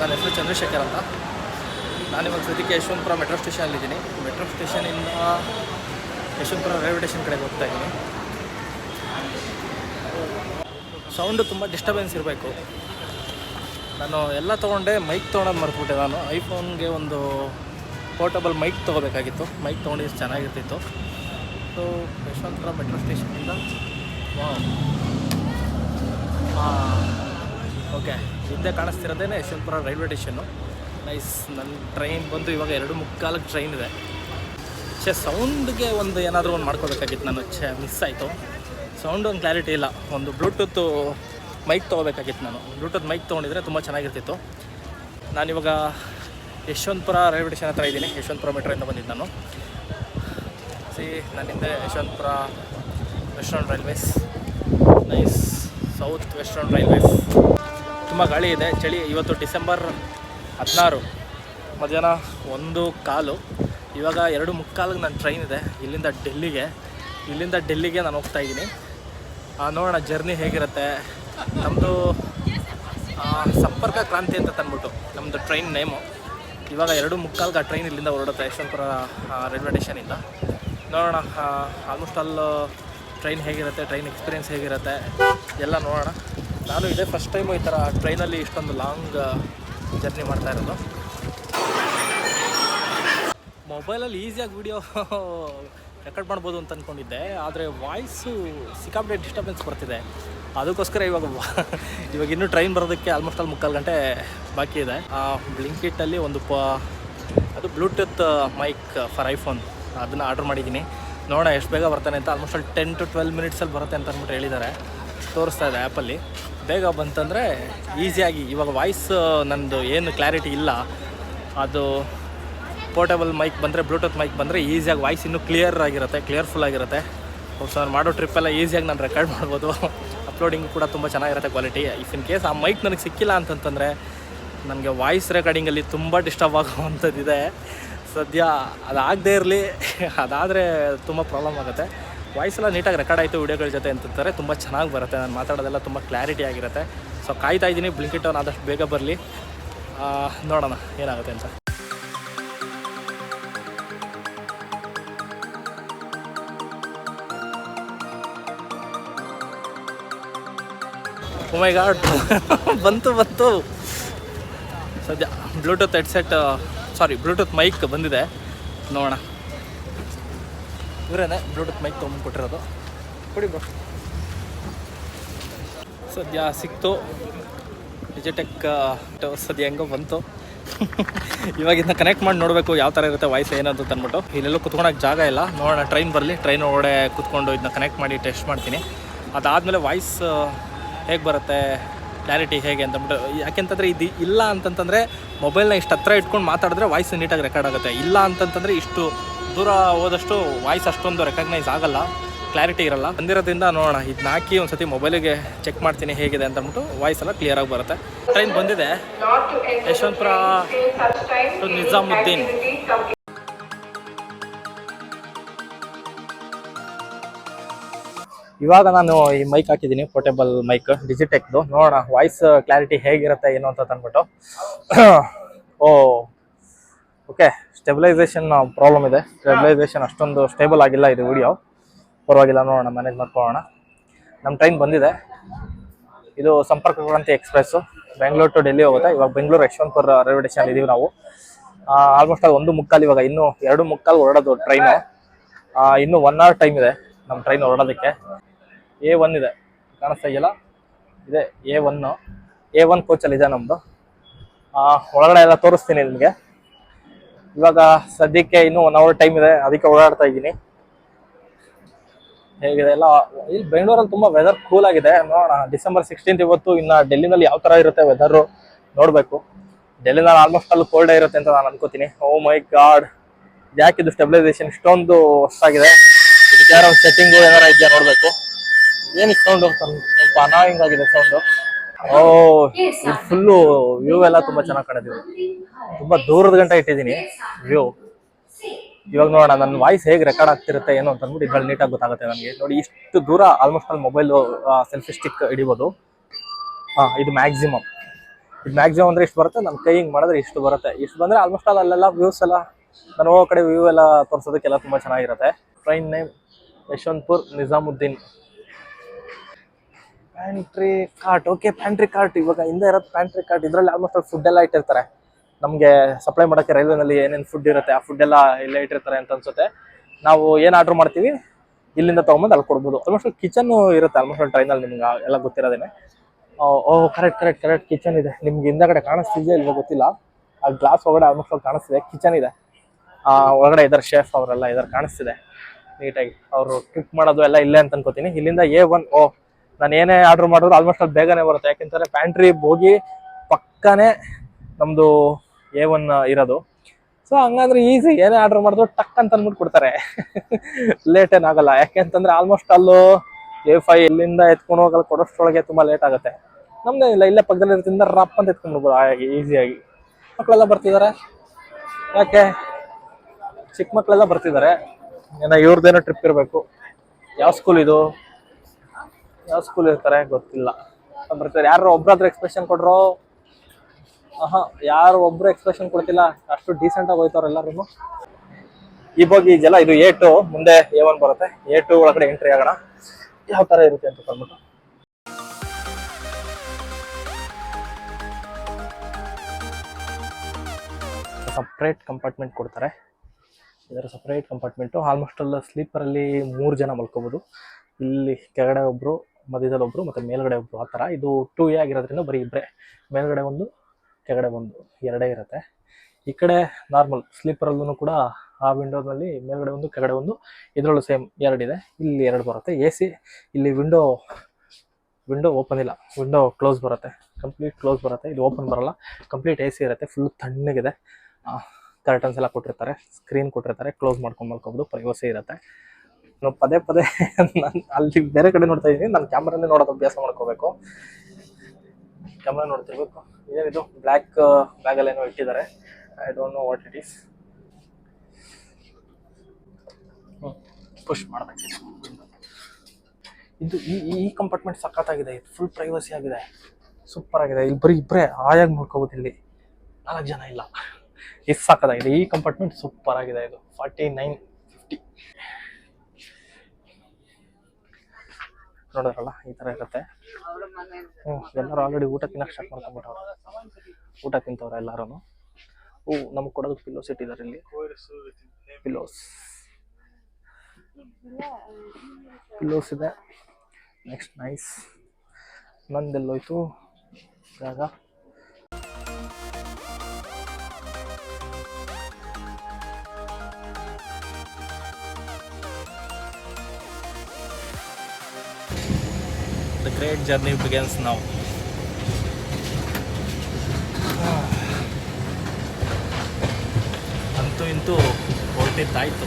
ನನ್ನ ಹೆಸರು ಚಂದ್ರಶೇಖರ್ ಅಂತ. ನಾನಿವಾಗ ಸದ್ಯಕ್ಕೆ ಯಶವಂತಪುರ ಮೆಟ್ರೋ ಸ್ಟೇಷನಲ್ಲಿದ್ದೀನಿ. ಮೆಟ್ರೋ ಸ್ಟೇಷನಿಂದ ಯಶವಂತಪುರ ರೈಲ್ವೆ ಸ್ಟೇಷನ್ ಕಡೆಗೆ ಹೋಗ್ತಾ ಇದ್ದೀನಿ. ಸೌಂಡು ತುಂಬ ಡಿಸ್ಟರ್ಬೆನ್ಸ್ ಇರಬೇಕು. ನಾನು ಎಲ್ಲ ತೊಗೊಂಡೆ, ಮೈಕ್ ತೊಗೊಳೋದು ಮರೆತುಬಿಟ್ಟೆ ನಾನು. ಐಫೋನ್ಗೆ ಒಂದು ಪೋರ್ಟಬಲ್ ಮೈಕ್ ತೊಗೋಬೇಕಾಗಿತ್ತು. ಮೈಕ್ ತೊಗೊಂಡಿದ್ದು ಚೆನ್ನಾಗಿರ್ತಿತ್ತು. ಸೊ ಯಶವಂತಪುರ ಮೆಟ್ರೋ ಸ್ಟೇಷನಿಂದ, ವಾವ್. ಓಕೆ ಹಿಂದೆ ಕಾಣಿಸ್ತಿರೋದೇ ಯಶವಂತಪುರ ರೈಲ್ವೆ ಸ್ಟೇಷನ್ನು. ನೈಸ್ ನನ್ನ ಟ್ರೈನ್ ಬಂದು ಇವಾಗ ಎರಡು ಮುಕ್ಕಾಲಕ್ಕೆ ಟ್ರೈನ್ ಇದೆ. ಛೇ, ಸೌಂಡ್ಗೆ ಒಂದು ಏನಾದರೂ ಒಂದು ಮಾಡ್ಕೋಬೇಕಾಗಿತ್ತು ನಾನು. ಛೇ ಮಿಸ್ ಆಯಿತು. ಸೌಂಡ್ ಒಂದು ಕ್ಲಾರಿಟಿ ಇಲ್ಲ. ಒಂದು ಬ್ಲೂಟೂತು ಮೈಕ್ ತೊಗೋಬೇಕಾಗಿತ್ತು ನಾನು. ಬ್ಲೂಟೂತ್ ಮೈಕ್ ತೊಗೊಂಡಿದ್ರೆ ತುಂಬ ಚೆನ್ನಾಗಿರ್ತಿತ್ತು. ನಾನಿವಾಗ ಯಶವಂತಪುರ ರೈಲ್ವೆ ಸ್ಟೇಷನ್ ಹತ್ರ ಇದ್ದೀನಿ. ಯಶವಂತಪುರ ಮೆಟ್ರೋಯಿಂದ ಬಂದಿದ್ದು ನಾನು. ಸಿ ಹಿಂದೆ Yeshwanthpur western railways nice south western railways ತುಂಬ ಗಾಳಿ ಇದೆ. ಚಳಿ ಇವತ್ತು ಡಿಸೆಂಬರ್ ಹದಿನಾರು. ಮಧ್ಯಾಹ್ನ ಒಂದು ಕಾಲು. ಇವಾಗ ಎರಡು ಮುಕ್ಕಾಲಿಗೆ ನನ್ನ ಟ್ರೈನ್ ಇದೆ. ಇಲ್ಲಿಂದ ಡೆಲ್ಲಿಗೆ. ಇಲ್ಲಿಂದ ಡೆಲ್ಲಿಗೆ ನಾನು ಹೋಗ್ತಾ ಇದ್ದೀನಿ. ನೋಡೋಣ, ಜರ್ನಿ ಹೇಗಿರುತ್ತೆ. ನಮ್ಮದು ಸಂಪರ್ಕ ಕ್ರಾಂತಿ ಅಂತ ತಂದ್ಬಿಟ್ಟು ನಮ್ಮದು ಟ್ರೈನ್ ನೇಮು. ಇವಾಗ ಎರಡು ಮುಕ್ಕಾಲ್ಗೆ ಆ ಟ್ರೈನ್ ಇಲ್ಲಿಂದ ಹೊರಡುತ್ತೆ, ಯಶವಂತಪುರ ರೈಲ್ವೆ ಸ್ಟೇಷನಿಂದ. ನೋಡೋಣ ಆಲ್ಮೋಸ್ಟ್ ಆಲ್ ಟ್ರೈನ್ ಹೇಗಿರುತ್ತೆ, ಟ್ರೈನ್ ಎಕ್ಸ್ಪೀರಿಯೆನ್ಸ್ ಹೇಗಿರುತ್ತೆ, ಎಲ್ಲ ನೋಡೋಣ. ನಾನು ಇದೇ ಫಸ್ಟ್ ಟೈಮು ಈ ಥರ ಟ್ರೈನಲ್ಲಿ ಇಷ್ಟೊಂದು ಲಾಂಗ್ ಜರ್ನಿ ಮಾಡ್ತಾ ಇರೋದು. ಮೊಬೈಲಲ್ಲಿ ಈಸಿಯಾಗಿ ವೀಡಿಯೋ ರೆಕಾರ್ಡ್ ಮಾಡ್ಬೋದು ಅಂತ ಅಂದ್ಕೊಂಡಿದ್ದೆ ಆದರೆ ವಾಯ್ಸು ಸಿಕ್ಕಾಪಟ್ಟೆ ಡಿಸ್ಟರ್ಬೆನ್ಸ್ ಬರ್ತಿದೆ. ಅದಕ್ಕೋಸ್ಕರ ಇವಾಗ ಇವಾಗ ಇನ್ನೂ ಟ್ರೈನ್ ಬರೋದಕ್ಕೆ ಆಲ್ಮೋಸ್ಟ್ ಅಲ್ಲಿ ಮುಕ್ಕಾಲು ಗಂಟೆ ಬಾಕಿ ಇದೆ. ಆ ಬ್ಲಿಂಕಿಟ್ಟಲ್ಲಿ ಒಂದು ಪ ಅದು ಬ್ಲೂಟೂತ್ ಮೈಕ್ ಫಾರ್ ಐಫೋನ್ ಅದನ್ನು ಆರ್ಡ್ರ್ ಮಾಡಿದ್ದೀನಿ. ನೋಡೋಣ, ಎಷ್ಟು ಬೇಗ ಬರ್ತಾನೆ ಅಂತ. ಆಲ್ಮೋಸ್ಟ್ ಅಲ್ಲಿ ಟೆನ್ ಟು ಟ್ವೆಲ್ ಮಿನಿಟ್ಸಲ್ಲಿ ಬರುತ್ತೆ ಅಂತ ಅಂದ್ಬಿಟ್ಟು ಹೇಳಿದ್ದಾರೆ. ತೋರಿಸ್ತಾ ಇದೆ ಆ್ಯಪಲ್ಲಿ ಬೇಗ ಬಂತಂದರೆ ಈಸಿಯಾಗಿ. ಇವಾಗ ವಾಯ್ಸ್ ನಂದು ಏನು ಕ್ಲಾರಿಟಿ ಇಲ್ಲ. ಅದು ಪೋರ್ಟೇಬಲ್ ಮೈಕ್ ಬಂದರೆ ಬ್ಲೂಟೂತ್ ಮೈಕ್ ಬಂದರೆ ಈಸಿಯಾಗಿ ವಾಯ್ಸ್ ಇನ್ನೂ ಕ್ಲಿಯರ್ ಆಗಿರುತ್ತೆ ಕ್ಲಿಯರ್ಫುಲ್ ಆಗಿರುತ್ತೆ. ಸೊ ನಾನು ಮಾಡೋ ಟ್ರಿಪ್ಪೆಲ್ಲ ಈಸಿಯಾಗಿ ನಾನು ರೆಕಾರ್ಡ್ ಮಾಡ್ಬೋದು. ಅಪ್ಲೋಡಿಂಗ್ ಕೂಡ ತುಂಬ ಚೆನ್ನಾಗಿರುತ್ತೆ ಕ್ವಾಲಿಟಿ ಇಫ್ ಇನ್ ಕೇಸ್ ಆ ಮೈಕ್ ನನಗೆ ಸಿಕ್ಕಿಲ್ಲ ಅಂತಂತಂದರೆ, ನನಗೆ ವಾಯ್ಸ್ ರೆಕಾರ್ಡಿಂಗಲ್ಲಿ ತುಂಬ ಡಿಸ್ಟರ್ಬ್ ಆಗುವಂಥದ್ದಿದೆ. ಸದ್ಯ ಅದಾಗದೇ ಇರಲಿ, ಅದಾದರೆ ತುಂಬ ಪ್ರಾಬ್ಲಮ್ ಆಗುತ್ತೆ. ವಾಯ್ಸ್ ಎಲ್ಲ ನೀಟಾಗಿ ರೆಕಾರ್ಡ್ ಆಯಿತು ವೀಡಿಯೋಗಳ ಜೊತೆ ಅಂತಂತಾರೆ. ತುಂಬ ಚೆನ್ನಾಗಿ ಬರುತ್ತೆ. ನಾನು ಮಾತಾಡೋದೆಲ್ಲ ತುಂಬ ಕ್ಲಾರಿಟಿ ಆಗಿರುತ್ತೆ. ಸೊ ಕಾಯ್ತಾ ಇದ್ದೀನಿ. ಬ್ಲಿಂಕಿಟ್ ಆದಷ್ಟು ಬೇಗ ಬರಲಿ. ನೋಡೋಣ. ಏನಾಗುತ್ತೆ ಅಂತ. ಮೈ ಗಾಡ್ ಬಂತು ಬಂತು. ಸದ್ಯ Bluetooth headset sorry Bluetooth mic ಬಂದಿದೆ. ನೋಡೋಣ. ಇವರೇನೆ ಬ್ಲೂಟೂತ್ ಮೈಕ್ ತೊಗೊಂಡು ಕೊಟ್ಟಿರೋದು. ಕೊಡಿ ಬ್ರೋ. ಸದ್ಯ ಸಿಕ್ತು. ಡಿಜಿಟೆಕ್ ಸದ್ಯ ಹೆಂಗೋ ಬಂತು. ಇವಾಗ ಇದನ್ನ ಕನೆಕ್ಟ್ ಮಾಡಿ ನೋಡಬೇಕು ಯಾವ ಥರ ಇರುತ್ತೆ ವಾಯ್ಸ್ ಏನಂತ ಅಂದ್ಬಿಟ್ಟು. ಇಲ್ಲೆಲ್ಲೂ ಕುತ್ಕೊಳಕ್ಕೆ ಜಾಗ ಇಲ್ಲ. ನೋಡೋಣ ಟ್ರೈನ್ ಬರಲಿ. ಟ್ರೈನ್ ಒಳಗಡೆ ಕುತ್ಕೊಂಡು ಇದನ್ನ ಕನೆಕ್ಟ್ ಮಾಡಿ ಟೆಸ್ಟ್ ಮಾಡ್ತೀನಿ. ಅದಾದಮೇಲೆ ವಾಯ್ಸ್ ಹೇಗೆ ಬರುತ್ತೆ ಕ್ಲಾರಿಟಿ ಹೇಗೆ ಅಂತಂದ್ಬಿಟ್ಟು ಯಾಕೆಂತಂದರೆ ಇದು ಇಲ್ಲ ಅಂತಂತಂದರೆ ಮೊಬೈಲ್ನ ಇಷ್ಟು ಹತ್ರ ಇಟ್ಕೊಂಡು ಮಾತಾಡಿದ್ರೆ ವಾಯ್ಸ್ ನೀಟಾಗಿ ರೆಕಾರ್ಡ್ ಆಗುತ್ತೆ. ಇಲ್ಲ ಅಂತಂತಂದರೆ ಇಷ್ಟು ದೂರ ಹೋದಷ್ಟು ವಾಯ್ಸ್ ಅಷ್ಟೊಂದು ರೆಕಗ್ನೈಸ್ ಆಗಲ್ಲ ಕ್ಲಾರಿಟಿ ಇರಲ್ಲ. ಬಂದಿರೋದ್ರಿಂದ ನೋಡೋಣ ಇದನ್ನ ಹಾಕಿ ಒಂದು ಸತಿ ಮೊಬೈಲಿಗೆ ಚೆಕ್ ಮಾಡ್ತೀನಿ ಹೇಗಿದೆ ಅಂತ ಅಂದ್ಬಿಟ್ಟು ವಾಯ್ಸ್ ಎಲ್ಲ ಕ್ಲಿಯರ್ ಆಗಿ ಬರುತ್ತೆ. ಟ್ರೈನ್ ಬಂದಿದೆ. ಯಶವಂತಪುರ ಟು ನಿಜಾಮುದ್ದೀನ್. ಇವಾಗ ನಾನು ಈ ಮೈಕ್ ಹಾಕಿದ್ದೀನಿ ಪೋರ್ಟೇಬಲ್ ಮೈಕ್ ಡಿಜಿಟೆಕ್ದು ನೋಡೋಣ ವಾಯ್ಸ್ ಕ್ಲಾರಿಟಿ ಹೇಗಿರುತ್ತೆ, ಏನು ಅಂತ ಅಂದ್ಬಿಟ್ಟು ಓ ಓಕೆ ಸ್ಟೆಬಿಲೈಸೇಷನ್ ಪ್ರಾಬ್ಲಮ್ ಇದೆ. ಸ್ಟೆಬಿಲೈಸೇಷನ್ ಅಷ್ಟೊಂದು ಸ್ಟೇಬಲ್ ಆಗಿಲ್ಲ ಇದು ವಿಡಿಯೋ ಪರವಾಗಿಲ್ಲ, ನೋಡೋಣ ಮ್ಯಾನೇಜ್ ಮಾಡ್ಕೊಳ್ಳೋಣ. ನಮ್ಮ ಟ್ರೈನ್ ಬಂದಿದೆ. ಇದು ಸಂಪರ್ಕ ಕ್ರಾಂತಿ ಎಕ್ಸ್ಪ್ರೆಸ್ಸು ಬೆಂಗಳೂರು ಟು ಡೆಲ್ಲಿ ಹೋಗುತ್ತೆ. ಇವಾಗ ಬೆಂಗಳೂರು ಯಶವಂತಪುರ ರೈಲ್ವೆ ಸ್ಟೇಷನ್ ಇದೀವಿ ನಾವು. ಆಲ್ಮೋಸ್ಟ್ ಆಗಿ ಒಂದು ಮುಕ್ಕಾಲು ಇವಾಗ ಇನ್ನೂ ಎರಡು ಮುಕ್ಕಾಲು ಹೊರಡೋದು ಟ್ರೈನು ಇನ್ನೂ ಒನ್ ಅವರ್ ಟೈಮ್ ಇದೆ ನಮ್ಮ ಟ್ರೈನ್ ಹೊರಡೋದಕ್ಕೆ ಎ ಒನ್ ಇದೆ. ಕಾಣಿಸ್ತಾ ಇದೆಯಲ್ಲ? ಇದೆ ಎ ಒನ್ನು ಎ ಒನ್ ಕೋಚಲ್ಲಿ ಇದೆ ನಮ್ಮದು ಒಳಗಡೆ ಎಲ್ಲ ತೋರಿಸ್ತೀನಿ ನಿಮಗೆ. ಇವಾಗ ಸದ್ಯಕ್ಕೆ ಇನ್ನೂ ಒನ್ ಅವರ್ ಟೈಮ್ ಇದೆ, ಅದಕ್ಕೆ ಓಡಾಡ್ತಾ ಇದ್ದೀನಿ. ಹೇಗಿದೆ ಎಲ್ಲ? ಇಲ್ಲಿ ಬೆಂಗಳೂರಲ್ಲಿ ತುಂಬಾ ವೆದರ್ ಕೂಲ್ ಆಗಿದೆ. ನೋಡೋಣ ಡಿಸೆಂಬರ್ ಸಿಕ್ಸ್ಟೀನ್ತ್ ಇವತ್ತು ಇನ್ನ ಡೆಲ್ಲಿನಲ್ಲಿ ಯಾವ ತರ ಇರುತ್ತೆ ವೆದರ್ ನೋಡ್ಬೇಕು. ಡೆಲ್ಲಿನಲ್ಲಿ ಆಲ್ಮೋಸ್ಟ್ ಅಲ್ಲಿ ಕೋಲ್ಡ್ ಇರುತ್ತೆ ಅಂತ ನಾನು ಅನ್ಕೋತೀನಿ. ಓ ಮೈ ಗಾಡ್ ಇದು ಸ್ಟೆಬಿಲೈಸೇಷನ್ ಇಷ್ಟೊಂದು ಹೊಸ್ತಾಗಿದೆ. ಇದಕ್ಕೆ ಯಾರೋ ಸೆಟ್ಟಿಂಗ್ ಏನಾರ ಇದೆಯಾ ನೋಡ್ಬೇಕು. ಏನು ಸೌಂಡ್ ಸ್ವಲ್ಪ ಅನಾಯಿಂಗ್ ಆಗಿದೆ ಸೌಂಡ್ ಓ ಇದು ಫುಲ್ಲು ವ್ಯೂ ಎಲ್ಲ ತುಂಬಾ ಚೆನ್ನಾಗಿ ಕಾಣುತ್ತಿದೆ ತುಂಬಾ ದೂರದ ಗಂಟೆ ಇಟ್ಟಿದ್ದೀನಿ. ವ್ಯೂ ಇವಾಗ ನೋಡೋಣ ನನ್ನ ವಾಯ್ಸ್ ಹೇಗೆ ರೆಕಾರ್ಡ್ ಆಗ್ತಿರುತ್ತೆ ಏನು ಅಂತ ಅಂದ್ಬಿಟ್ಟು ಇದ್ರಲ್ಲಿ ನೀಟಾಗಿ ಗೊತ್ತಾಗುತ್ತೆ ನನಗೆ. ನೋಡಿ ಇಷ್ಟು ದೂರ ಆಲ್ಮೋಸ್ಟ್ ಅಲ್ಲಿ ಮೊಬೈಲ್ ಸೆಲ್ಫಿ ಸ್ಟಿಕ್ ಹಿಡಿಬೋದು. ಹಾ ಇದು ಮ್ಯಾಕ್ಸಿಮಮ್ ಇದು ಮ್ಯಾಕ್ಸಿಮಮ್ ಅಂದ್ರೆ ಇಷ್ಟು ಬರುತ್ತೆ ನನ್ನ ಕೈ ಹಿಂಗೆ ಮಾಡಿದ್ರೆ ಇಷ್ಟು ಬರುತ್ತೆ. ಇಷ್ಟು ಬಂದ್ರೆ ಆಲ್ಮೋಸ್ಟ್ ಆಲ್ ಅಲ್ಲೆಲ್ಲ ವ್ಯೂಸ್ ಎಲ್ಲ ನಾನು ಹೋಗೋ ಕಡೆ ವ್ಯೂ ಎಲ್ಲ ತೋರಿಸೋದಕ್ಕೆಲ್ಲ ತುಂಬಾ ಚೆನ್ನಾಗಿರುತ್ತೆ. Train name Yeshwanthpur Nizamuddin. Pantry cart okay pantry cart ಇವಾಗ ಹಿಂದೆ ಇರೋದು ಪ್ಯಾಂಟ್ರಿ ಕಾರ್ಟ್ ಇದರಲ್ಲಿ ಆಲ್ಮೋಸ್ಟ್ ಫುಡ್ ಎಲ್ಲ ಇಟ್ಟಿರ್ತಾರೆ. ನಮಗೆ ಸಪ್ಲೈ ಮಾಡೋಕ್ಕೆ ರೈಲ್ವೆನಲ್ಲಿ ಏನೇನು ಫುಡ್ ಇರುತ್ತೆ, ಆ ಫುಡ್ ಎಲ್ಲ ಇಲ್ಲೇ ಇಟ್ಟಿರ್ತಾರೆ ಅಂತ ಅನ್ಸುತ್ತೆ. ನಾವು ಏನು ಆರ್ಡರ್ ಮಾಡ್ತೀವಿ, ಇಲ್ಲಿಂದ ತೊಗೊಂಬಂದು ಅಲ್ಲಿ ಕೊಡ್ಬೋದು. ಆಲ್ಮೋಸ್ಟ್ ಕಿಚನ್ ಇರುತ್ತೆ ಆಲ್ಮೋಸ್ಟ್ ಟ್ರೈನಲ್ಲಿ ನಿಮ್ಗೆ ಎಲ್ಲ ಗೊತ್ತಿರೋದೇನೆ. Oh correct correct correct kitchen ಇದೆ. ನಿಮ್ಗೆ ಹಿಂದಗಡೆ ಕಾಣಿಸ್ತಿದೆಯಾ ಇಲ್ವೋ ಗೊತ್ತಿಲ್ಲ. ಆ ಗ್ಲಾಸ್ ಒಳಗಡೆ ಆಲ್ಮೋಸ್ಟ್ ಕಾಣಿಸ್ತಿದೆ. ಕಿಚನ್ ಇದೆ. ಒಳಗಡೆ ಇದ್ದಾರೆ ಶೇಫ್ ಅವರೆಲ್ಲ ಇದ್ದಾರೆ ಕಾಣಿಸ್ತಿದೆ. ನೀಟಾಗಿ ಅವರು ಕುಕ್ ಮಾಡೋದು ಎಲ್ಲ ಇಲ್ಲೇ ಅಂತ ಅನ್ಕೋತೀನಿ. ಇಲ್ಲಿಂದ ಎ ಒನ್ ಓ ನಾನು ಏನೇ ಆರ್ಡರ್ ಮಾಡಿದ್ರು ಆಲ್ಮೋಸ್ಟ್ ಅಲ್ಲಿ ಬೇಗನೆ ಬರುತ್ತೆ. ಯಾಕೆಂತಂದ್ರೆ ಪ್ಯಾಂಟ್ರಿ ಹೋಗಿ ಪಕ್ಕನೇ ನಮ್ಮದು ಎ ಒನ್ ಇರೋದು. ಸೊ ಹಂಗಂದ್ರೆ ಈಸಿ ಏನೇ ಆರ್ಡರ್ ಮಾಡಿದ್ರು ಟಕ್ ಅಂತ ಅಂದ್ಬಿಟ್ಟು ಕೊಡ್ತಾರೆ. ಲೇಟ್ ಏನಾಗಲ್ಲ ಯಾಕೆಂತಂದ್ರೆ ಆಲ್ಮೋಸ್ಟ್ ಅಲ್ಲೂ ಎ ಫೈ ಇಲ್ಲಿಂದ ಎತ್ಕೊಂಡು ಹೋಗಲ್ಲ, ಕೊಡೋಷ್ಟ್ರೊಳಗೆ ತುಂಬಾ ಲೇಟ್ ಆಗುತ್ತೆ. ನಮ್ದೇನಿಲ್ಲ ಇಲ್ಲೇ ಪಕ್ಕದಲ್ಲಿ ಇರೋದ್ರಿಂದ ರಪ್ ಅಂತ ಎತ್ಕೊಂಡು ಹೋಗ್ಬೋದು ಹಾಗೆ ಈಸಿಯಾಗಿ ಮಕ್ಕಳೆಲ್ಲ ಬರ್ತಿದ್ದಾರೆ ಯಾಕೆ? ಚಿಕ್ಕ ಮಕ್ಕಳೆಲ್ಲ ಬರ್ತಿದ್ದಾರೆ ಏನೋ ಇವ್ರದ್ದೇನೋ ಟ್ರಿಪ್ ಇರಬೇಕು. ಯಾವ ಸ್ಕೂಲ್ ಇದು? ಯಾವ ಸ್ಕೂಲ್ ಇರ್ತಾರೆ ಗೊತ್ತಿಲ್ಲ. ಬರ್ತಾರೆ, ಯಾರು ಒಬ್ರಾದ್ರೂ ಎಕ್ಸ್ಪ್ರೆಷನ್ ಕೊಡ್ರು? ಆಹಾ, ಯಾರು ಒಬ್ರು ಎಕ್ಸ್ಪ್ರೆಷನ್ ಕೊಡ್ತಿಲ್ಲ, ಅಷ್ಟು ಡೀಸೆಂಟ್ ಆಗಿ ಹೋಯ್ತವ್ರ ಎಲ್ಲರೂ ಈ ಬಗ್ಗೆ ಇದು ಎ ಟು ಮುಂದೆ ಎ ಒನ್ ಬರುತ್ತೆ. ಎ ಟು ಒಳಗಡೆ ಎಂಟ್ರಿ ಆಗೋಣ. ಯಾವ ತರ ಇರುತ್ತೆ ಅಂತ ಬಂದ್ಬಿಟ್ಟು. ಸಪ್ರೇಟ್ ಕಂಪಾರ್ಟ್ಮೆಂಟ್ ಕೊಡ್ತಾರೆ. ಇದರ ಸಪ್ರೇಟ್ ಕಂಪಾರ್ಟ್ಮೆಂಟು ಆಲ್ಮೋಸ್ಟ್ ಅಲ್ಲ ಸ್ಲೀಪರಲ್ಲಿ ಮೂರು ಜನ ಮಲ್ಕೋಬೋದು. ಇಲ್ಲಿ ಕೆಳಗಡೆ ಒಬ್ಬರು ಮಧ್ಯದಲ್ಲಿ ಒಬ್ಬರು ಮತ್ತು ಮೇಲ್ಗಡೆ ಒಬ್ರು, ಆ ಥರ. ಇದು ಟೂ ಎ ಆಗಿರೋದ್ರಿಂದ ಬರೀ ಇಬ್ಬರೇ ಮೇಲ್ಗಡೆ ಒಂದು, ಕೆಳಗಡೆ ಒಂದು, ಎರಡೇ ಇರುತ್ತೆ. ಈ ಕಡೆ ನಾರ್ಮಲ್ ಸ್ಲೀಪರಲ್ಲೂ ಕೂಡ ಆ ವಿಂಡೋದಲ್ಲಿ ಮೇಲ್ಗಡೆ ಒಂದು, ಕೆಳಗಡೆ ಒಂದು, ಇದರಲ್ಲೂ ಸೇಮ್ ಎರಡಿದೆ ಇಲ್ಲಿ ಎರಡು ಬರುತ್ತೆ. ಎ ಸಿ ಇಲ್ಲಿ ವಿಂಡೋ ವಿಂಡೋ ಓಪನ್ ಇಲ್ಲ. ವಿಂಡೋ ಕ್ಲೋಸ್ ಬರುತ್ತೆ. ಕಂಪ್ಲೀಟ್ ಕ್ಲೋಸ್ ಬರುತ್ತೆ. ಇದು ಓಪನ್ ಬರಲ್ಲ. ಕಂಪ್ಲೀಟ್ ಎ ಸಿ ಇರುತ್ತೆ. ಫುಲ್ ತಣ್ಣಗಿದೆ. ಕರ್ಟನ್ಸ್ ಎಲ್ಲ ಕೊಟ್ಟಿರ್ತಾರೆ. ಸ್ಕ್ರೀನ್ ಕೊಟ್ಟಿರ್ತಾರೆ. ಕ್ಲೋಸ್ ಮಾಡ್ಕೊಂಡು ಮಲ್ಕೊಬೋದು. ಪ್ರೈವಸಿ ಇರುತ್ತೆ. ನಾನು ಪದೇ ಪದೇ ಅಲ್ಲಿ ಬೇರೆ ಕಡೆ ನೋಡ್ತಾ ಇದ್ದೀನಿ. ನಾನು ಕ್ಯಾಮ್ರಾನೇ ನೋಡೋದು ಅಭ್ಯಾಸ ಮಾಡ್ಕೋಬೇಕು. ಕ್ಯಾಮ್ರಾ ನೋಡ್ತಿರ್ಬೇಕು. ಏನಿದು ಬ್ಲ್ಯಾಕ್ ಏನೋ ಇಟ್ಟಿದ್ದಾರೆ. I don't know what it is push ಮಾಡಬೇಕು. ಇದು ಈ ಈ ಕಂಪಾರ್ಟ್ಮೆಂಟ್ ಸಖತ್ತಾಗಿದೆ. ಇದು ಫುಲ್ ಪ್ರೈವಸಿ ಆಗಿದೆ. ಸೂಪರ್ ಆಗಿದೆ. ಇಲ್ಲಿ ಬರೀ ಇಬ್ಬರೇ ಆಯಾಗಿ ನೋಡ್ಕೋಬೋದು ಇಲ್ಲಿ. ನಾಲ್ಕು ಜನ ಇಲ್ಲ. ಇದು ಸಾಕಾಗಿದೆ ಈ ಕಂಪಾರ್ಟ್ಮೆಂಟ್ ಸೂಪರ್ ಆಗಿದೆ ಇದು. ಫಾರ್ಟಿ ನೈನ್ ಫಿಫ್ಟಿ ನೋಡೋರಲ್ಲ ಈ ಥರ ಇರುತ್ತೆ. ಹ್ಞೂ ಎಲ್ಲರೂ ಆಲ್ರೆಡಿ ಊಟ ತಿನ್ನಕ್ಕೆ ಸ್ಟಾರ್ಟ್ ಮಾಡ್ಕೊಂಡ್ಬಿಟ್ಟವ್ರು ಊಟ ತಿಂತವ್ರೆ ಎಲ್ಲರೂ ಓ ನಮಗೆ ಕೊಡೋದು ಪಿಲ್ಲೋಸ್ ಇಟ್ಟಿದ್ದಾರೆ ಇಲ್ಲಿ. ಪಿಲ್ಲೋಸ್ ಪಿಲ್ಲೋಸ್ ಇದೆ. ನೆಕ್ಸ್ಟ್ ನೈಸ್ ನಂದೆಲ್ಲೋಯ್ತು ಜಾಗ. Great journey begins now. ಅಂತೂ ಇಂತೂ ಹೊರಟಿದ್ದಾಯ್ತು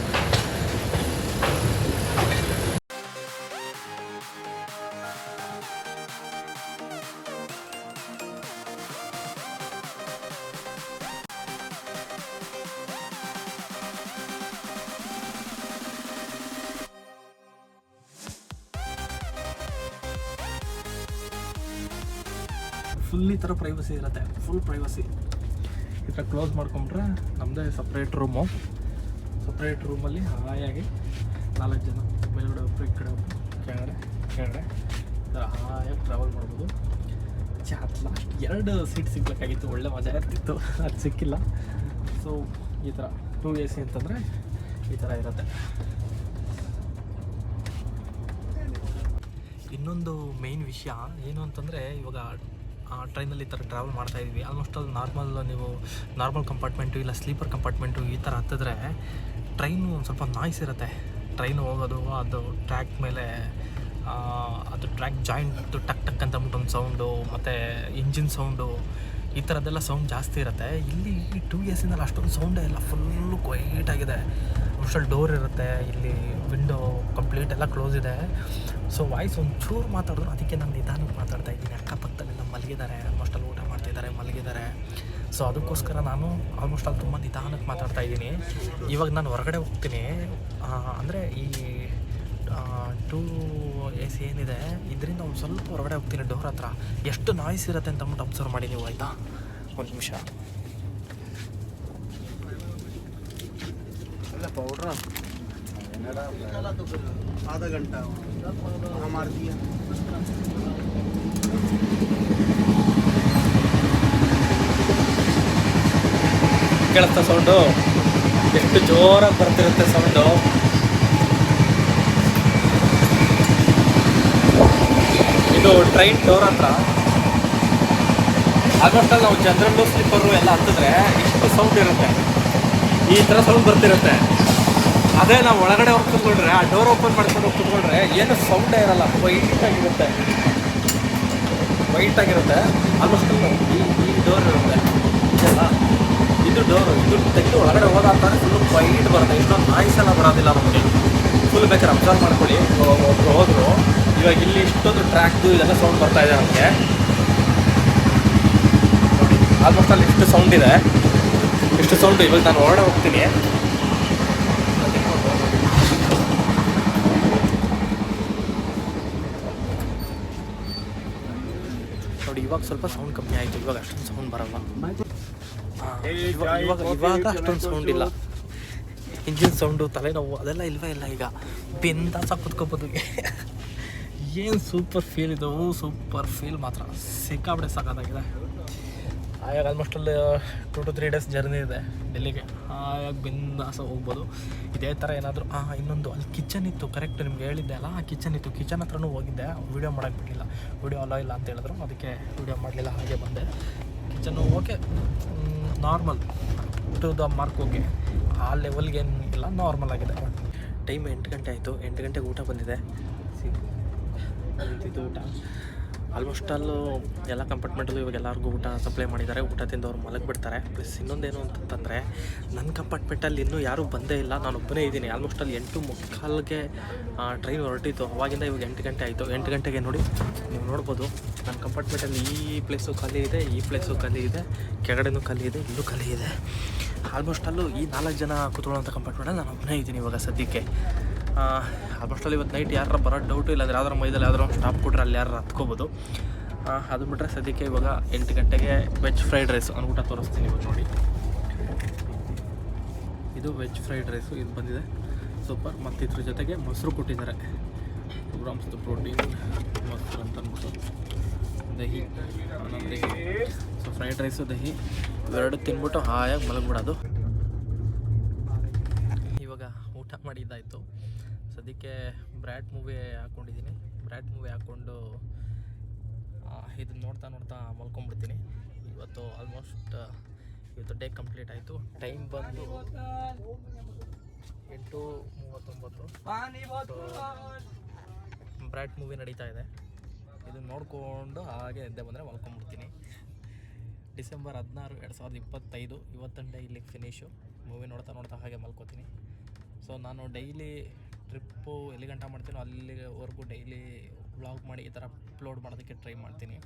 ಫುಲ್ ಈ ಥರ ಪ್ರೈವಸಿ ಇರುತ್ತೆ. ಫುಲ್ ಪ್ರೈವಸಿ ಈ ಥರ ಕ್ಲೋಸ್ ಮಾಡ್ಕೊಂಡ್ರೆ ನಮ್ಮದೇ ಸಪ್ರೇಟ್ ರೂಮು ಸಪ್ರೇಟ್ ರೂಮಲ್ಲಿ ಹಾಯಾಗಿ ನಾಲ್ಕು ಜನ ಮೇಲ್ಗಡೆ ಒಬ್ಬರು ಈ ಕಡೆ ಒಬ್ಬರು ಕೆಳಗಡೆ ಕೆಳಗಡೆ ಈ ಥರ ಹಾಯಾಗಿ ಟ್ರಾವೆಲ್ ಮಾಡ್ಬೋದು. ಚಾತ್ ಲಾಸ್ಟ್ ಎರಡು ಸೀಟ್ ಸಿಗ್ಬೇಕಾಗಿತ್ತು. ಒಳ್ಳೆ ಮಜಾ ಇರ್ತಿತ್ತು. ಅದು ಸಿಕ್ಕಿಲ್ಲ. ಸೊ ಈ ಥರ ಟೂ ಎ ಸಿ ಅಂತಂದರೆ ಈ ಥರ ಇರುತ್ತೆ. ಇನ್ನೊಂದು ಮೇನ್ ವಿಷಯ ಏನು ಅಂತಂದರೆ ಇವಾಗ ಟ್ರೈನಲ್ಲಿ ಈ ಥರ ಟ್ರಾವೆಲ್ ಮಾಡ್ತಾ ಇದ್ವಿ ಆಲ್ಮೋಸ್ಟ್ ಅಲ್ಲಿ ನಾರ್ಮಲ್ ನೀವು ನಾರ್ಮಲ್ ಕಂಪಾರ್ಟ್ಮೆಂಟು ಇಲ್ಲ ಸ್ಲೀಪರ್ ಕಂಪಾರ್ಟ್ಮೆಂಟು ಈ ಥರ ಹತ್ತಿದ್ರೆ ಟ್ರೈನು ಒಂದು ಸ್ವಲ್ಪ ನಾಯ್ಸ್ ಇರುತ್ತೆ. ಟ್ರೈನ್ ಹೋಗೋದು, ಅದು ಟ್ರ್ಯಾಕ್ ಮೇಲೆ ಅದು ಟ್ರ್ಯಾಕ್ ಜಾಯಿಂಟ್ ಟಕ್ ಟಕ್ ಅಂತ ಅಂದ್ಬಿಟ್ಟು ಒಂದು ಸೌಂಡು ಮತ್ತು ಇಂಜಿನ್ ಸೌಂಡು ಈ ಥರದ್ದೆಲ್ಲ ಸೌಂಡ್ ಜಾಸ್ತಿ ಇರುತ್ತೆ. ಇಲ್ಲಿ ಟೂ ಇಯರ್ಸಿಂದಲ್ಲಿ ಅಷ್ಟೊಂದು ಸೌಂಡೇ ಇಲ್ಲ ಫುಲ್ಲು ಕ್ವೈಟ್ ಆಗಿದೆ. ಅಷ್ಟಲ್ಲಿ ಡೋರ್ ಇರುತ್ತೆ, ಇಲ್ಲಿ ವಿಂಡೋ ಕಂಪ್ಲೀಟ್ ಎಲ್ಲ ಕ್ಲೋಸ್ ಇದೆ. ಸೊ ವಾಯ್ಸ್ ಒಂಚೂರು ಮಾತಾಡಿದ್ರು, ಅದಕ್ಕೆ ನಾನು ನಿಧಾನಕ್ಕೆ ಮಾತಾಡ್ತಾ ಇದ್ದೀನಿ. ನಮ್ಮ ಮಲಗಿದ್ದಾರೆ ಆಲ್ಮೋಸ್ಟ್ ಅಲ್ಲಿ ಊಟ ಮಾಡ್ತಿದ್ದಾರೆ, ಮಲಗಿದ್ದಾರೆ. ಸೊ ಅದಕ್ಕೋಸ್ಕರ ನಾನು ಆಲ್ಮೋಸ್ಟ್ ಅಲ್ಲಿ ತುಂಬ ನಿಧಾನಕ್ಕೆ ಮಾತಾಡ್ತಾ ಇದ್ದೀನಿ. ಇವಾಗ ನಾನು ಹೊರಗಡೆ ಹೋಗ್ತೀನಿ. ಅಂದರೆ ಈ ಟೂ ಎ ಸಿ ಏನಿದೆ, ಇದರಿಂದ ಒಂದು ಸ್ವಲ್ಪ ಹೊರಗಡೆ ಹೋಗ್ತೀನಿ ಡೋರ್ ಹತ್ರ. ಎಷ್ಟು ನಾಯ್ಸ್ ಇರುತ್ತೆ ಅಂತ ಅಂದ್ಬಿಟ್ಟು ಅಬ್ಸರ್ವ್ ಮಾಡಿ ನೀವು, ಆಯಿತಾ? ಒಂದು ನಿಮಿಷ. पाउडर आधा घंटा हाँ मार दिया ಕೇಳುತ್ತಾ ಸೌಂಡು ಎಷ್ಟು ಜೋರಾಗಿ ಬರ್ತಿರುತ್ತೆ ಸೌಂಡು ಇದು ಟ್ರೈನ್ ಡೋರ್ ಹತ್ರ ಆಲ್ಮೋಸ್ಟ್ ಅಲ್ಲಿ ನಾವು ಜನರಲ್ಲು ಸ್ಲಿಪ್ಪರು ಎಲ್ಲ ಹತ್ತಿದ್ರೆ ಇಷ್ಟು ಸೌಂಡ್ ಇರುತ್ತೆ ಈ ಥರ ಸೌಂಡ್ ಬರ್ತಿರುತ್ತೆ. ಅದೇ ನಾವು ಒಳಗಡೆ ಹೋಗಿ ಕೂತ್ಕೊಂಡ್ರೆ, ಆ ಡೋರ್ ಓಪನ್ ಮಾಡ್ಕೊಂಡು ಹೋಗಿ ಕೂತ್ಕೊಂಡ್ರೆ ಏನು ಸೌಂಡೇ ಇರಲ್ಲ ವೈಟಾಗಿರುತ್ತೆ ವೈಟಾಗಿರುತ್ತೆ ಆಲ್ಮೋಸ್ಟ್ ಈ ಈ ಡೋರ್ ಇರುತ್ತೆ. ಇದೆಲ್ಲ ಇದು ಡೋರ್ ಇದು ತೆಗೆದು ಒಳಗಡೆ ಹೋದಾದ್ಮೇಲೆ ಫುಲ್ ವೈಟ್ ಬರುತ್ತೆ. ಇಷ್ಟೊಂದು ನಾಯ್ಸ್ ಎಲ್ಲ ಬರೋದಿಲ್ಲ ನಮಗೆ. ಫುಲ್ ಬೇಕಾದ್ರೆ ಅಬ್ಸರ್ವ್ ಮಾಡ್ಕೊಳ್ಳಿ. ಒಬ್ಬರು ಹೋದ್ರು. ಇವಾಗ ಇಲ್ಲಿ ಇಷ್ಟೊಂದು ಟ್ರ್ಯಾಕ್ದು ಇದೆಲ್ಲ ಸೌಂಡ್ ಬರ್ತಾ ಇದೆ ನಮಗೆ. ಆಲ್ಮೋಸ್ಟ್ ಅಲ್ಲಿ ಇಷ್ಟು ಸೌಂಡ್ ಇದೆ. ಇಷ್ಟು ಸೌಂಡು ಇವಾಗ ನಾನು ಓಡ ಹೋಗ್ತೀನಿ. ನೋಡಿ, ಇವಾಗ ಸ್ವಲ್ಪ ಸೌಂಡ್ ಕಮ್ಮಿ ಆಯಿತು. ಇವಾಗ ಅಷ್ಟೊಂದು ಸೌಂಡ್ ಬರಲ್ಲ. ಇವಾಗ ಇವಾಗ ಅಷ್ಟೊಂದು ಸೌಂಡ್ ಇಲ್ಲ. ಇಂಜಿನ್ ಸೌಂಡು ತಲೆನೋವು, ಅದೆಲ್ಲ ಇಲ್ವೇ ಇಲ್ಲ ಈಗ. ಬೆಂದಾಸ ಕುತ್ಕೋಬೋದು. ಏನು ಸೂಪರ್ ಫೀಲ್ ಇದು? ಸೂಪರ್ ಫೀಲ್ ಮಾತ್ರ. ಸಿಕ್ಕಾಬಿಡೆ ಸಾಕಾಗಿದೆ ಆಯಾಗ ಆಲ್ಮೋಸ್ಟ್ ಅಲ್ಲಿ two to three days journey ಇದೆ ಡೆಲ್ಲಿಗೆ ಆಯಾಗ ಬಿಂದಾಸ ಹೋಗ್ಬೋದು. ಇದೇ ಥರ ಏನಾದರೂ ಹಾಂ ಇನ್ನೊಂದು, ಅಲ್ಲಿ ಕಿಚನ್ ಇತ್ತು ಕರೆಕ್ಟ್ ನಿಮ್ಗೆ ಹೇಳಿದ್ದೆ ಅಲ್ಲ? ಆ ಕಿಚನ್ ಇತ್ತು. ಕಿಚನ್ ಹತ್ರನೂ ಹೋಗಿದ್ದೆ. ವೀಡಿಯೋ ಮಾಡೋಕ್ಕೆ ಬಿಟ್ಟಿಲ್ಲ. ವೀಡಿಯೋ ಅಲೋ ಇಲ್ಲ ಅಂತ ಹೇಳಿದ್ರು. ಅದಕ್ಕೆ ವೀಡಿಯೋ ಮಾಡಲಿಲ್ಲ, ಹಾಗೆ ಬಂದೆ. Kitchen okay normal to the mark okay ಆ ಲೆವೆಲ್ಗೆ ಏನು ಇಲ್ಲ ನಾರ್ಮಲ್ ಆಗಿದೆ. ಟೈಮ್ ಎಂಟು ಗಂಟೆ ಆಯಿತು. ಎಂಟು ಗಂಟೆಗೆ ಊಟ ಬಂದಿದೆ. ಇದು ಊಟ. ಆಲ್ಮೋಸ್ಟ್ ಅಲ್ಲೂ ಎಲ್ಲ ಕಂಪಾರ್ಟ್ಮೆಂಟಲ್ಲೂ ಇವಾಗ ಎಲ್ಲರಿಗೂ ಊಟ ಸಪ್ಲೈ ಮಾಡಿದ್ದಾರೆ. ಊಟ ತಿಂದು ಅವ್ರು ಮಲಗಿಬಿಡ್ತಾರೆ. ಪ್ಲಸ್ ಇನ್ನೊಂದೇನು ಅಂತಂದರೆ ನನ್ನ ಕಂಪಾರ್ಟ್ಮೆಂಟಲ್ಲಿ ಇನ್ನೂ ಯಾರೂ ಬಂದೇ ಇಲ್ಲ. ನಾನು ಒಬ್ಬನೇ ಇದ್ದೀನಿ. ಆಲ್ಮೋಸ್ಟ್ ಅಲ್ಲಿ ಎಂಟು ಮುಕ್ಕಾಲ್ಗೆ ಟ್ರೈನ್ ಹೊರಟಿತ್ತು. ಅವಾಗಿಂದ ಇವಾಗ ಎಂಟು ಗಂಟೆ ಆಯಿತು. ಎಂಟು ಗಂಟೆಗೆ ನೋಡಿ, ನೀವು ನೋಡ್ಬೋದು ನನ್ನ ಕಂಪಾರ್ಟ್ಮೆಂಟಲ್ಲಿ ಈ ಪ್ಲೇಸು ಖಾಲಿ ಇದೆ, ಈ ಪ್ಲೇಸು ಖಾಲಿ ಇದೆ, ಕೆಳಗಡೆನೂ ಖಾಲಿ ಇದೆ, ಇಲ್ಲೂ ಖಾಲಿ ಇದೆ. ಆಲ್ಮೋಸ್ಟ್ ಅಲ್ಲೂ ಈ ನಾಲ್ಕು ಜನ ಕೂತ್ಕೊಳ್ಳೋಂಥ ಕಂಪಾರ್ಟ್ಮೆಂಟಲ್ಲಿ ನಾನು ಒಬ್ಬನೇ ಇದ್ದೀನಿ ಇವಾಗ ಸದ್ಯಕ್ಕೆ. ಆಲ್ಮೋಸ್ಟ್ ಅಲ್ಲಿ ಇವತ್ತು ನೈಟ್ ಯಾರು ಬರೋ ಡೌಟು ಇಲ್ಲಾಂದ್ರೆ ಯಾವ್ದಾರು ಮೈದಲ್ಲಿ ಯಾವ್ದಾರು ಸ್ಟಾಪ್ ಕೊಟ್ಟರೆ ಅಲ್ಲಿ ಯಾರು ಹತ್ಕೋಬೋದು. ಅದು ಬಿಟ್ಟರೆ ಸದ್ಯಕ್ಕೆ ಇವಾಗ ಎಂಟು ಗಂಟೆಗೆ ವೆಜ್ ಫ್ರೈಡ್ ರೈಸ್ ಅಂದ್ಬಿಟ್ಟು ತೋರಿಸ್ತೀನಿ ಇವತ್ತು ನೋಡಿ. ಇದು ವೆಜ್ ಫ್ರೈಡ್ ರೈಸು ಇದು ಬಂದಿದೆ. ಸೂಪರ್ ಮತ್ತು ಇದ್ರ ಜೊತೆಗೆ ಮೊಸರು ಕೊಟ್ಟಿದ್ದಾರೆ. ಗ್ರಾಮ್ಸ್ದು ಪ್ರೋಟೀನ್ ಮೊಸರು ಅಂತ ಅಂದ್ಬಿಟ್ಟು ದಹಿ ಆನಂದ ದಹಿ ಸೊ ಫ್ರೈಡ್ ರೈಸು ದಹಿ, ಇವೆರಡು ತಿನ್ಬಿಟ್ಟು ಹಾಯಾಗಿ ಮಲಗ್ಬಿಡೋದು ಇವಾಗ ಊಟ ಮಾಡಿದ್ದಾಯಿತು ಸದ್ಯಕ್ಕೆ ಬ್ರ್ಯಾಟ್ ಮೂವಿ ಹಾಕ್ಕೊಂಡಿದ್ದೀನಿ ಬ್ರ್ಯಾಟ್ ಮೂವಿ ಹಾಕ್ಕೊಂಡು ಇದನ್ನ ನೋಡ್ತಾ ನೋಡ್ತಾ ಮಲ್ಕೊಂಡ್ಬಿಡ್ತೀನಿ ಇವತ್ತು ಆಲ್ಮೋಸ್ಟ್ ಇವತ್ತು ಡೇ ಕಂಪ್ಲೀಟ್ ಆಯಿತು. ಟೈಮ್ ಬಂದು ಎಂಟು ಮೂವತ್ತೊಂಬತ್ತು. ಬ್ರ್ಯಾಟ್ ಮೂವಿ ನಡೀತಾ ಇದೆ. ಇದನ್ನ ನೋಡಿಕೊಂಡು ಹಾಗೆ ನಿದ್ದೆ ಬಂದರೆ ಮಲ್ಕೊಂಡ್ಬಿಡ್ತೀನಿ ಡಿಸೆಂಬರ್ ಹದಿನಾರು, ಎರಡು ಸಾವಿರದ ಇಪ್ಪತ್ತೈದು. ಇವತ್ತೊಂದು ಡೇ ಇಲ್ಲಿಗೆ ಫಿನಿಶು ಮೂವಿ ನೋಡ್ತಾ ನೋಡ್ತಾ ಹಾಗೆ ಮಲ್ಕೋತೀನಿ. ಸೊ ನಾನು ಡೈಲಿ ಟ್ರಿಪ್ಪು ಎಲ್ಲಿ ಗಂಟ ಮಾಡ್ತೀನೋ ಅಲ್ಲಿವರೆಗೂ ಡೈಲಿ ವ್ಲಾಗ್ ಮಾಡಿ ಈ ಥರ ಅಪ್ಲೋಡ್ ಮಾಡೋದಕ್ಕೆ ಟ್ರೈ ಮಾಡ್ತೀನಿ.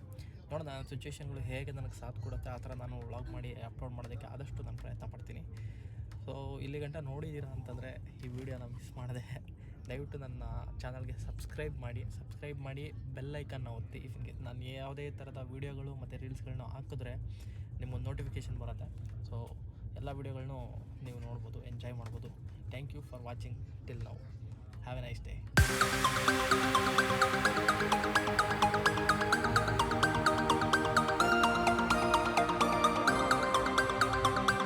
ನೋಡೋಣ ನನ್ನ ಸಿಚುವೇಶನ್ಗಳು ಹೇಗೆ ನನಗೆ ಸಾಥ್ ಕೊಡುತ್ತೆ, ಆ ಥರ ನಾನು ವ್ಲಾಗ್ ಮಾಡಿ ಅಪ್ಲೋಡ್ ಮಾಡೋದಕ್ಕೆ ಆದಷ್ಟು ನಾನು ಪ್ರಯತ್ನ ಪಡ್ತೀನಿ. ಸೊ ಇಲ್ಲಿ ಗಂಟ ನೋಡಿದ್ದೀರಾ ಅಂತಂದರೆ ಈ ವಿಡಿಯೋನ ಮಿಸ್ ಮಾಡಿದೆ, ದಯವಿಟ್ಟು ನನ್ನ ಚಾನಲ್ಗೆ ಸಬ್ಸ್ಕ್ರೈಬ್ ಮಾಡಿ ಸಬ್ಸ್ಕ್ರೈಬ್ ಮಾಡಿ ಬೆಲ್ ಐಕನ್ನ ಒತ್ತಿ. ನಾನು ಯಾವುದೇ ಥರದ ವೀಡಿಯೋಗಳು ಮತ್ತು ರೀಲ್ಸ್ಗಳನ್ನ ಹಾಕಿದ್ರೆ ನಿಮ್ಮೊಂದು ನೋಟಿಫಿಕೇಷನ್ ಬರುತ್ತೆ. ಸೊ ಎಲ್ಲ ವೀಡಿಯೋಗಳನ್ನೂ ನೀವು ನೋಡ್ಬೋದು ಎಂಜಾಯ್ ಮಾಡ್ಬೋದು. Thank you for watching till now Have a nice day.